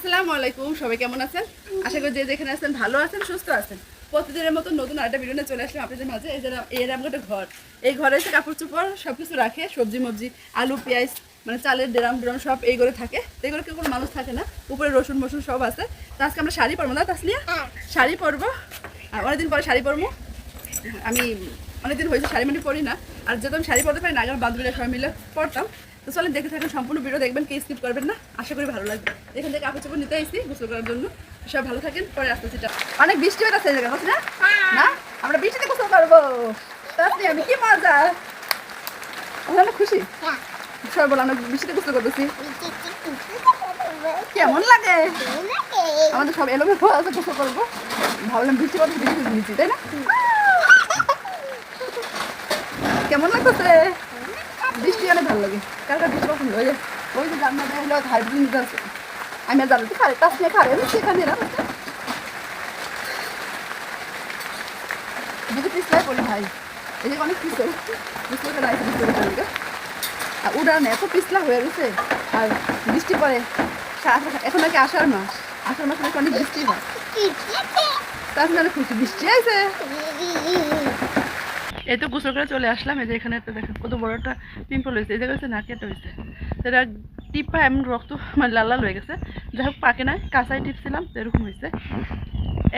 আসসালামু আলাইকুম, সবাই কেমন আছেন? আশা করি যে যেখানে আছেন ভালো আছেন, সুস্থ আছেন। প্রতিদিনের মতো নতুন আরেকটা ভিডিও চলে আসলাম আপনাদের মাঝে। এই এই এরকম একটা ঘর। এই ঘরে এসে কাপড় চোপড় সব কিছু রাখে, সবজি মবজি, আলু, পেঁয়াজ মানে চালের ড্রাম ড্রাম সব এই করে থাকে। ঘরে কেউ কোনো মানুষ থাকে না। উপরে রসুন মসুন সব আছে। তো আজকে আমরা শাড়ি পরবো না তাসলিয়া শাড়ি পরবো। আর অনেকদিন পরে শাড়ি পরবো। আমি অনেকদিন হয়েছে শাড়ি মানে পরি না। আর যেহেতু আমি শাড়ি পরতে পারি না, আগে আমার বান্ধবীরা সবাই মিলে পড়তাম তো চলে দেখে থাকেন সম্পূর্ণ ভিডিও দেখবেন কে স্কিপ করবেন না। আশা করি ভালো লাগবে। এখান থেকে কাপড় চোপড় নিতে আসছি গোসল করার জন্য। সব ভালো থাকেন পরে আসতেছি। টা। অনেক বৃষ্টি হয়ে যাচ্ছে এই জায়গায় না? না? আমরা বৃষ্টিতে গোসল করব। তাতে আমি কি মজা? আমি অনেক খুশি। সবাই বলো আমরা বৃষ্টিতে গোসল করতেছি। কেমন লাগে? আমাদের সব এলোমেলো আছে গোসল করব। ভাবলাম বৃষ্টি পড়তে বৃষ্টি নিচ্ছি তাই না? কেমন লাগতেছে? ভালো লাগে। কার কার বৃষ্টি পছন্দ ওই যে ওই যে জানলা হলো হাইব্রিড নিতে আছে আমি আর জানলাতে খারে তাস নিয়ে সেখানে না যদি পিছলাই বলি ভাই এই যে অনেক পিছল পিছলে করে আইসে আর উড়ান এত পিছলা হয়ে গেছে আর বৃষ্টি পড়ে। এখন নাকি আষাঢ় মাস। আষাঢ় মাসে নাকি অনেক বৃষ্টি হয়। অনেক খুশি। বৃষ্টি আছে এই তো গোসল করে চলে আসলাম, এই যে এখানে একটা দেখেন কত বড় একটা পিম্পল হয়েছে, এই হচ্ছে নাকে একটা হয়েছে। সেটা টিপা এমন রক্ত মানে লাল লাল হয়ে গেছে। যাই হোক, পাকে নাই কাঁচাই টিপছিলাম, তো এরকম হয়েছে।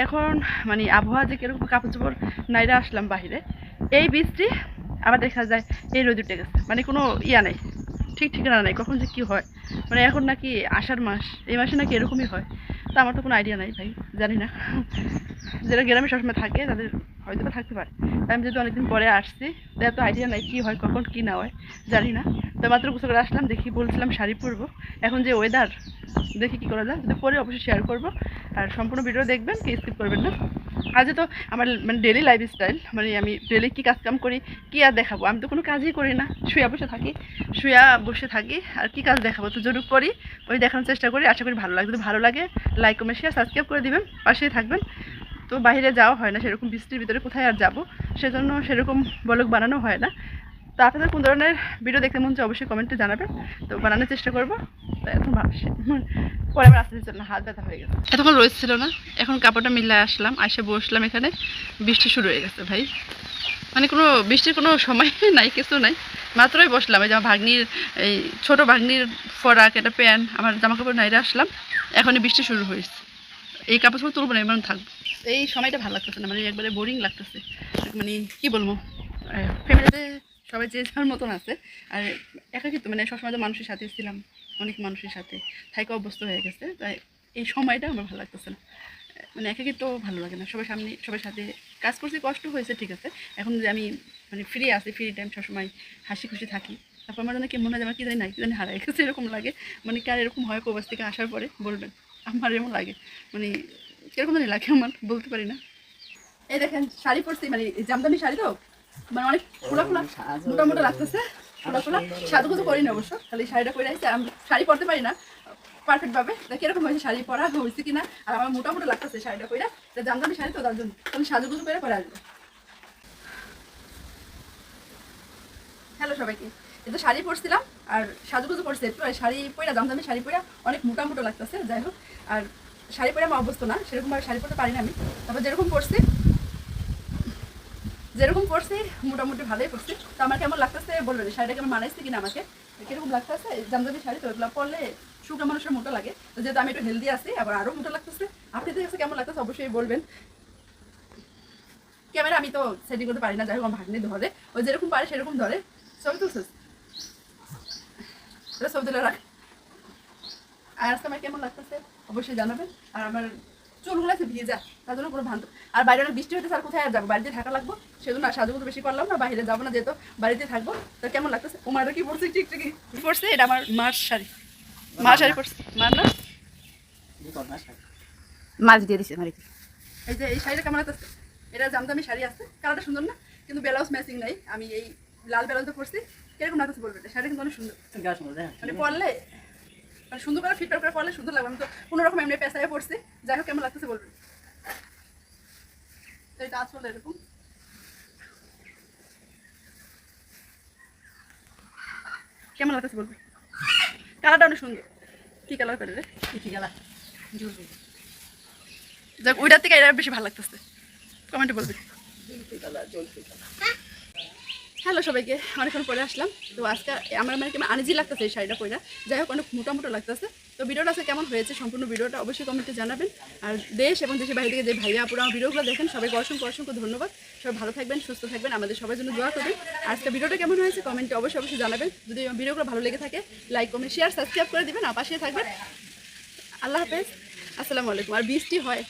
এখন মানে আবহাওয়া যে কীরকম কাপড় চোপড় নাইরা আসলাম বাইরে এই বৃষ্টি আবার দেখা যায় এই রোদ উঠে গেছে মানে কোনো ইয়া নেই, ঠিক ঠিকানা নেই, কখন যে কী হয়। মানে এখন নাকি আষাঢ় মাস, এই মাসে নাকি এরকমই হয়। তা আমার তো কোনো আইডিয়া নাই ভাই, জানি না। যারা গ্রামে সবসময় থাকে, তাদের হয়তো বা থাকতে পারে। আমি যেহেতু অনেকদিন পরে আসছি তাই এত আইডিয়া নাই কী হয়, কখন কী না হয়, জানি না। তো মাত্র গোসল করে আসলাম, দেখি বলছিলাম শাড়ি পরবো। এখন যে ওয়েদার দেখি কী করা যায়। পরে অবশ্যই শেয়ার করব। আর সম্পূর্ণ ভিডিও দেখবেন, কি স্কিপ করবেন না। আজ তো আমার মানে ডেলি লাইফ স্টাইল মানে আমি ডেলি কী কাজ কাম করি, কী আর দেখাবো? আমি তো কোনো কাজই করি না। শুয়া বসে থাকি, শুয়া বসে থাকি, আর কী কাজ দেখাবো? তো জরুর করি, ওই দেখানোর চেষ্টা করি। আশা করি ভালো লাগে যদি ভালো লাগে লাইক কমেন্ট শেয়ার সাবস্ক্রাইব করে দিবেন। পাশেই থাকবেন। তো বাইরে যাওয়া হয় না, সেরকম বৃষ্টির ভিতরে কোথায় আর যাব? সেজন্য সেরকম বলক বানানো হয় না। তো আপনাদের কোন ধরনের ভিডিও দেখতে মন অবশ্যই কমেন্টে জানাবেন। তো বানানোর চেষ্টা করব। তো এখন ভাবছি পরে আবার আসতে দিচ্ছিল না, হাত ব্যথা হয়ে গেছে। এতক্ষণ রোদ ছিল না, এখন কাপড়টা মিলায় আসলাম আসে বসলাম এখানে, বৃষ্টি শুরু হয়ে গেছে ভাই। মানে কোনো বৃষ্টির কোনো সময় নাই, কিছু নাই। মাত্রই বসলাম, এই যে আমার ভাগ্নির, এই ছোটো ভাগ্নির ফরাক একটা প্যান্ট, আমার জামা কাপড় নাইরে আসলাম। এখনই বৃষ্টি শুরু হয়েছে। এই কাপড় চোপড় তুলবো না, এমন থাকব। এই সময়টা ভালো লাগতেছে না মানে একবারে বোরিং লাগতেছে। মানে কি বলব ফ্যামিলিতে সবাই যে যার মতন আছে, আর একাকিত্ব মানে সবসময় তো মানুষের সাথে ছিলাম, অনেক মানুষের সাথে, থাইকা অভ্যস্ত হয়ে গেছে, তাই এই সময়টা আমার ভালো লাগতেছে না। মানে একাকিত্ব ভালো লাগে না, সবার সামনে, সবার সাথে কাজ করছি, কষ্ট হয়েছে, ঠিক আছে, এখন যে আমি মানে ফ্রি আছি ফ্রি টাইম সবসময় হাসি খুশি থাকি, তারপর আমার জন্য মনে হয় আমার কী জানি না কী জানি হারাই গেছে, এরকম লাগে মানে কার এরকম হয় প্রবাস থেকে আসার পরে বলবেন আমার এরকম লাগে মানে কীরকম জানি লাগে আমার, বলতে পারি না। এই দেখেন, শাড়ি পরছি মানে জামদানি শাড়ি তো মানে অনেক খোলা খোলা, মোটা মোটা লাগতেছে, খোলা খোলা। সাজুগুজু করি না অবশ্য, খালি শাড়িটা পরে আসছে আমি শাড়ি পরতে পারি না পারফেক্ট ভাবে। তা কীরকম হয়েছে শাড়ি পরা, হয়েছে কিনা, আর আমার মোটা মোটা লাগতেছে শাড়িটা পরে তা জামদানি শাড়ি তো, তার জন্য। তাহলে সাজুগুজু করে পরে আসবে। হ্যালো সবাইকে। তো শাড়ি পরছিলাম, আর সাজুগুজু করছে একটু, আর শাড়ি পরা জামদানি শাড়ি পরে অনেক মোটা মোটা লাগতেছে, যাই হোক। আর শাড়ি পরে আমার অভ্যস্ত না, সেরকমভাবে শাড়ি পরতে পারি না আমি। তারপর যেরকম পরছি যেরকম পরছি, মোটামুটি ভালোই পরছি। তো আমার কেমন লাগতেছে বলবেন শাড়িটা কেমন মানাইছে কিনা আমাকে? কীরকম লাগতেছে? জামদানি শাড়ি তো এগুলো পরলে শুকনো মানুষের মোটা লাগে। তো যেহেতু আমি একটু হেলদি আছি, আবার আরও মোটা লাগতেছে। আপনাদের কাছে কেমন লাগতেছে অবশ্যই বলবেন। ক্যামেরা আমি তো সেটিং করতে পারি না, যাই হোক, আমার ভাগ্নি ধরে। ও যেরকম পারে সেরকম ধরে। ছবি তুলছিস? ওটা ছবি তুলে রাখ। আর আমার কেমন লাগতেছে? অবশ্যই জানাবেন। আর আমার চুলগুলো আছে ভিজে তার জন্য কোনো ভ্রান্ত আর বাইরে অনেক বৃষ্টি হতে স্যার কোথায় আর যাব? বাড়িতে থাকা লাগবো সেজন্য আর বেশি করলাম না বাইরে যাব না যেহেতু বাড়িতে থাকব। তো কেমন লাগতেছে? ওমার কি পড়ছে ঠিক ঠিকই? পড়ছে এটা আমার মার শাড়ি। মার শাড়ি পড়ছে মার না? মাছ দিয়ে দিছে মারি এই যে এই শাড়িটা কেমন লাগতেছে? এটা জামদামি শাড়ি আছে কালারটা সুন্দর না? কিন্তু ব্লাউজ ম্যাচিং নাই। আমি এই লাল ব্লাউজটা পরছি। কীরকম লাগতেছে বলবেন শাড়ি কিন্তু অনেক সুন্দর। মানে পরলে মানে সুন্দর করে ফিট করে পরলে সুন্দর লাগবে। আমি তো কোনো রকম এমনি পেশায় পড়ছি। যাই হোক কেমন লাগতেছে বলবেন? এটা আসলে এরকম। কেমন লাগতেছে বলবেন? কালারটা অনেক সুন্দর। কি কালার করে রে? কি গেলা যাক ওইটার থেকে এটা বেশি ভালো লাগতেছে। কমেন্টে বলবে হ্যালো সবাইকে, অনেকক্ষণ পরে আসলাম। তো আজকে আমার মানে কেমন আনিজি লাগতেছে এই শাড়িটা পরে যাই হোক, অনেক মোটা মোটা লাগতেছে। তো ভিডিওটা আজকে কেমন হয়েছে সম্পূর্ণ ভিডিওটা অবশ্যই কমেন্টে জানাবেন। আর দেশ এবং দেশের বাইরে থেকে যে ভাইয়া, আপুরা ভিডিওগুলো দেখেন, সবাইকে অসংখ্য অসংখ্য ধন্যবাদ। সবাই ভালো থাকবেন, সুস্থ থাকবেন, আমাদের সবার জন্য দোয়া করবেন। আজকে ভিডিওটা কেমন হয়েছে কমেন্টে অবশ্যই অবশ্যই জানাবেন। যদি ভিডিওগুলো ভালো লেগে থাকে লাইক কমেন্ট শেয়ার সাবস্ক্রাইব করে দিবেন, আর পাশে থাকবেন। আল্লাহ হাফেজ। আসসালামু আলাইকুম। আর বৃষ্টি হয়।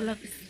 আল্লাহ হাফেজ।